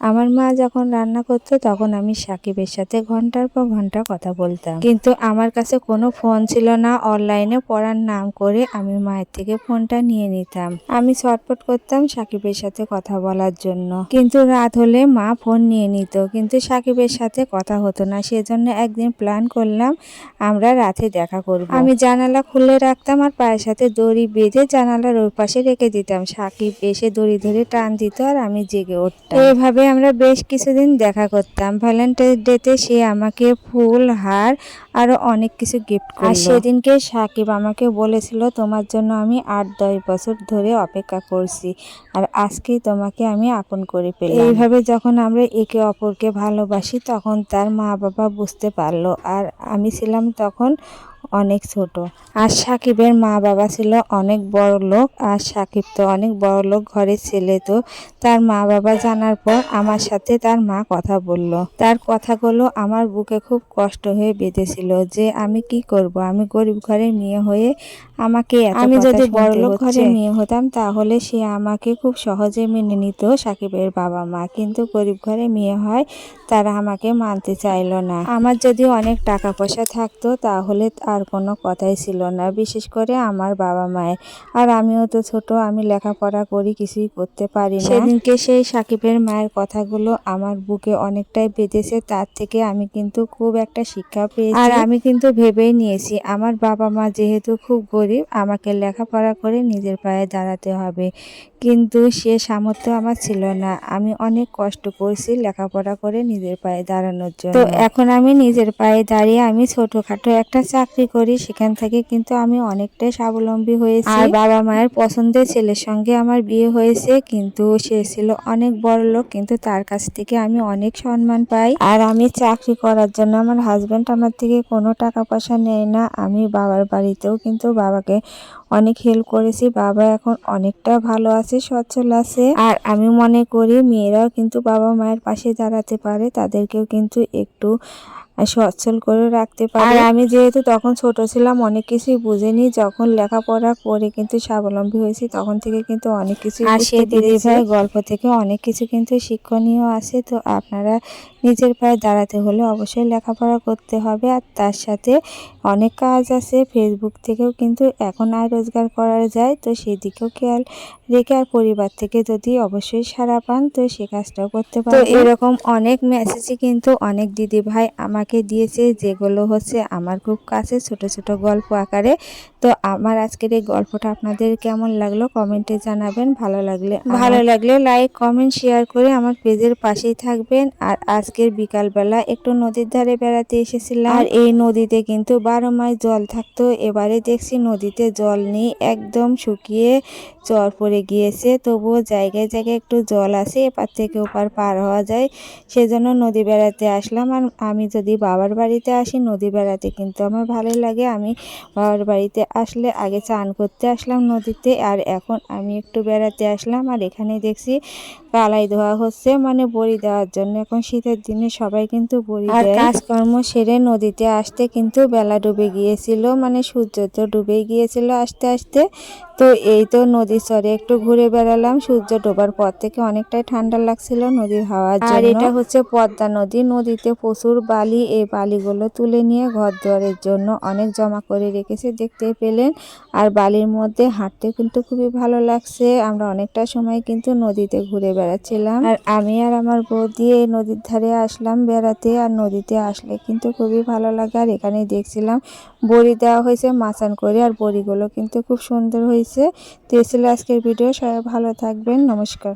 আমার মা যখন রান্না করতো, তখন আমি সাকিবের সাথে ঘণ্টার পর ঘণ্টা কথা বলতাম। কিন্তু আমার কাছে কোনো ফোন ছিল না। অনলাইনে পড়ার নাম করে আমি মায়ের থেকে ফোনটা নিয়ে নিতাম। আমি ছটফট করতাম সাকিবের সাথে কথা বলার জন্য। কিন্তু রাত হলে মা ফোন নিয়ে নিত। কিন্তু সাকিবের সাথে কথা হতো না। সেজন্য একদিন প্ল্যান করলাম, আমরা রাতে দেখা করব। আমি জানালা খুলে রাখতাম আর পায়ের সাথে দড়ি বেঁধে জানালার ওই পাশে রেখে দিতাম। সাকিব এসে দড়ি ধরে টান দিত আর আমি জেগে উঠতাম। এভাবে আমরা বেশ কিছুদিন দেখা করতাম। ভ্যালেন্টাইন ডেতে সে আমাকে ফুল হার আরও অনেক কিছু গিফট আর সেদিনকে সাকিব আমাকে বলেছিল তোমার জন্য আমি আট দশ বছর ধরে অপেক্ষা করছি। আর আজকে তোমাকে আমি আপন করে পেলাম। এইভাবে যখন আমরা একে অপরকে ভালোবাসি তখন তার মা বাবা বুঝতে পারল। আর আমি ছিলাম তখন অনেক ছোট। আর সাকিবের মা বাবা ছিল অনেক বড় লোক আর সাকিব তো অনেক বড় লোক ঘরের ছেলে তো। তার মা বাবা জানার পর আমার সাথে তার মা কথা বলল। তার কথাগুলো আমার বুকে খুব কষ্ট হয়ে বেঁধেছিল যে আমি কি করব? আমি গরিব ঘরের মেয়ে হয়ে আমাকে আমি যদি বড় লোক ঘরের মেয়ে হতাম তাহলে সে আমাকে খুব সহজে মেনে নিত সাকিবের বাবা মা কিন্তু গরিব ঘরে মেয়ে হয় তারা আমাকে মানতে চাইল না। আমার যদি অনেক টাকা পয়সা থাকতো তাহলে আর কোনো কথাই ছিল না বিশেষ করে আমার বাবা মায়ের। আর আমিও তো ছোট আমি লেখাপড়া করি কিছুই করতে পারি না। সেদিনকে সেই সাকিবের মায়ের কথাগুলো আমার বুকে অনেকটাই বেঁধেছে তার থেকে আমি কিন্তু খুব একটা শিক্ষা পেয়েছি। আর আমি কিন্তু ভেবেই নিয়েছি আমার বাবা মা যেহেতু খুব গরিব আমাকে লেখাপড়া করে নিজের পায়ে দাঁড়াতে হবে। কিন্তু সে সামর্থ্য আমার ছিল না। আমি অনেক কষ্ট করছি লেখাপড়া করে নিজের পায়ে দাঁড়ানোর জন্য। তো এখন আমি নিজের পায়ে দাঁড়িয়ে আমি ছোটখাটো একটা চাকরি করি সেখান থেকে কিন্তু আমি অনেকটাই স্বাবলম্বী হয়েছি। আর বাবা মায়ের পছন্দের ছেলের সঙ্গে আমার বিয়ে হয়েছে কিন্তু সে ছিল অনেক বড় লোক কিন্তু তার কাছ থেকে আমি অনেক সম্মান পাই। আর আমি চাকরি করার জন্য আমার হাজব্যান্ড আমার থেকে কোনো টাকা পয়সা নেয় না। আমি বাবার বাড়িতেও কিন্তু বাবাকে অনেক হেল্প করেছি। বাবা এখন অনেকটা ভালো আছে, সচ্ছল আছে। আর আমি মনে করি মেয়েরাও কিন্তু বাবা মায়ের পাশে দাঁড়াতে পারে, তাদেরকেও কিন্তু একটু সচ্ছল করে রাখতে পারে। আর আমি যেহেতু তখন ছোট ছিলাম অনেক কিছুই বুঝিনি। যখন লেখাপড়া করে কিন্তু স্বাবলম্বী হয়েছি তখন থেকে কিন্তু অনেক কিছু আর সেই দিদি ভাই গল্প থেকে অনেক কিছু কিন্তু শিক্ষণীয় আছে। তো আপনারা নিজের পায়ে দাঁড়াতে হলে অবশ্যই লেখাপড়া করতে হবে। আর তার সাথে অনেক কাজ আছে। ফেসবুক থেকেও কিন্তু এখন আয় রোজগার করা যায়। তো সেদিকেও খেয়াল রেখে আর পরিবার থেকে যদি অবশ্যই সারা পান তো সে কাজটাও করতে পারে এরকম অনেক মেসেজই কিন্তু অনেক দিদি ভাই আমাকে দিয়েছে যেগুলো হচ্ছে আমার খুব কাছে ছোট ছোট গল্প আকারে। তো আমার আজকের এই গল্পটা আপনাদের কেমন লাগল কমেন্টে জানাবেন ভালো লাগলে ভালো লাগলে লাইক কমেন্ট শেয়ার করে আমার পেজের পাশেই থাকবেন। আর আজকের বিকালবেলা একটু নদীর ধারে বেড়াতে এসেছিলাম। আর এই নদীতে কিন্তু বারো মাস জল থাকতো এবারে দেখছি নদীতে জল নেই একদম শুকিয়ে চর পড়ে গিয়েছে। তবুও জায়গায় জায়গায় একটু জল আছে এপার থেকে ওপার পার হওয়া যায়। সেজন্য নদী বেড়াতে আসলাম। আর আমি যদি বাবার বাড়িতে আসি নদী বেড়াতে কিন্তু আমার ভালোই লাগে। আমি বাবার বাড়িতে আসলে আগে চান করতে আসলাম নদীতে আর এখন আমি একটু বেড়াতে আসলাম আর এখানে দেখছি কালাই ধোয়া হচ্ছে মানে বড়ি দেওয়ার জন্য। এখন শীতের দিনে সবাই কিন্তু বড়ি আর কাজকর্ম সেরে নদীতে আসতে কিন্তু বেলা ডুবে গিয়েছিল মানে সূর্য তো ডুবে গিয়েছিল আস্তে আস্তে। তো এই তো নদীর চরে একটু ঘুরে বেড়ালাম সূর্য ডোবার পর থেকে অনেকটাই ঠান্ডা লাগছিল নদীর হাওয়ার আর এটা হচ্ছে পদ্মা নদী। নদীতে প্রচুর বালি এই বালিগুলো তুলে নিয়ে ঘর দুয়ারের জন্য অনেক জমা করে রেখেছে দেখতে পেলেন। আর বালির মধ্যে হাঁটতে কিন্তু খুবই ভালো লাগছে। আমরা অনেকটা সময় কিন্তু নদীতে ঘুরে বেড়াচ্ছিলাম। আর আমি আর আমার বউ দিয়ে নদীর ধারে আসলাম বেড়াতে। আর নদীতে আসলে কিন্তু খুবই ভালো লাগে। আর এখানে দেখছিলাম বড়ি দেওয়া হয়েছে মাচান করে। আর বড়িগুলো কিন্তু খুব সুন্দর হয়েছে। তো ছিল আজকের ভিডিও। সবাই ভালো থাকবেন। নমস্কার।